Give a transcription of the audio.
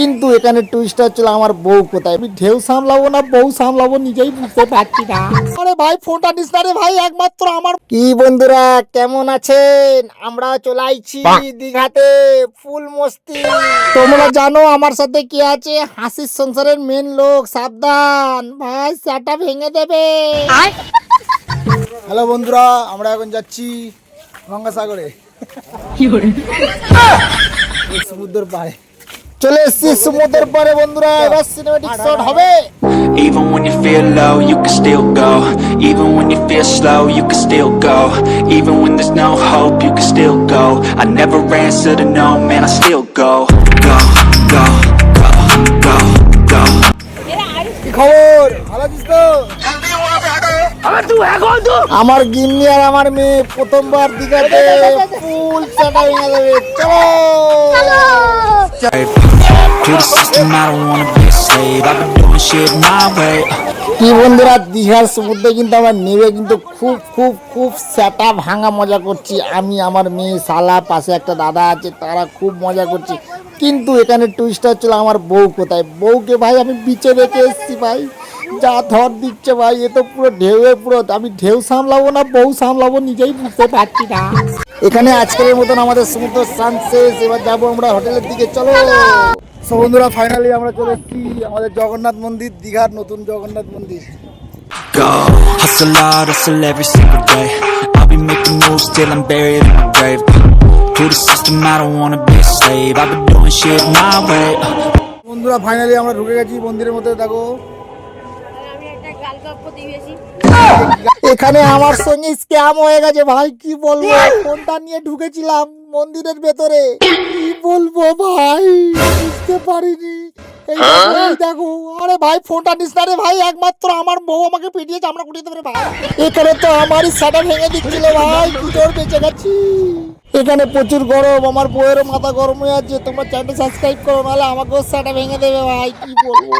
কিন্তু এখানে টুইস্টার ছিল আমার বউ কোথায়? আমি ঢেউ সামলাবো না বউ সামলাবো নিজেই বুঝতে পারছি না। আরে ভাই ফোনটা নিস না রে ভাই একমাত্র আমার কি বন্ধুরা কেমন আছেন? আমরা চলে আইছি দিঘাতে ফুল মস্তি। তোমরা জানো আমার সাথে কি আছে? হাসির সংসারের মেন লোক সাবধান। ভাই সেটা ভেঙে দেবে। হ্যালো বন্ধুরা আমরা এখন যাচ্ছি গঙ্গাসাগরে। কি সমুদ্রের পাড়ে। চলে এসছি সমুদ্রের পাড়ে বন্ধুরা এবার সিনেমেটিক শট হবে Even when you feel low, you can still go. Even when you feel slow, you can still go. Even when there's no hope, you can still go. I never answer to no, man, I still go. Go, go, go, go, go. কি খবর ভালো আছিস তো আমার গিন্নি আর আমার মেয়ে প্রথমবার দিঘাতে ফুল চাটা ভেঙে দেবে চলো কি বন্ধুরা দীঘার সমুদ্রে কিন্তু আমরা নেমে কিন্তু খুব খুব খুব স্যাটা ভাঙা মজা করছি। আমি, আমার মেয়ে শালা, পাশে একটা দাদা আছে, তারা খুব মজা করছি। কিন্তু এখানে টুইস্ট হচ্ছিল আমার বউ কোথায়? বউকে ভাই আমি বিচে রেখে এসেছি ভাই। যা ধর দিচ্ছে ভাই, এ তো পুরো ঢেউয়ে পুরো। আমি ঢেউ সামলাবো না, বউ সামলাবো, নিজেই বুঝতে পারছি না। এখানে আজকের মতন আমাদের সমুদ্র সানসেস এবার যাব আমরা হোটেলের দিকে চলো। বন্ধুরা ফাইনালি আমরা চলে এসছি আমাদের জগন্নাথ মন্দির দীঘার নতুন জগন্নাথ মন্দির। বন্ধুরা ফাইনালি আমরা ঢুকে গেছি মন্দিরের মধ্যে। দেখো এখানে আমার সঙ্গে স্ক্যাম হয়ে গেছে ভাই কি বলব? ফোনটা নিয়ে ঢুকেছিলাম মন্দিরের ভেতরে। কি বলব ভাই? বুঝতে পারিনি। দেখো, আরে ভাই ফোনটা নিস না রে ভাই একমাত্র আমার বউ আমাকে পিটিয়ে চামড়া কুটিয়ে দেবে ভাই। এখানে তো আমারই সাটা ভেঙে দিচ্ছিল ভাই কি তোর বেঁচে গেছি। এখানে প্রচুর গরম, আমার বউয়েরও মাথা গরম হয়ে আছে তোমার চ্যানেল সাবস্ক্রাইব করো, নাহলে আমাকেও সাটা ভেঙে দেবে ভাই, কি বলব?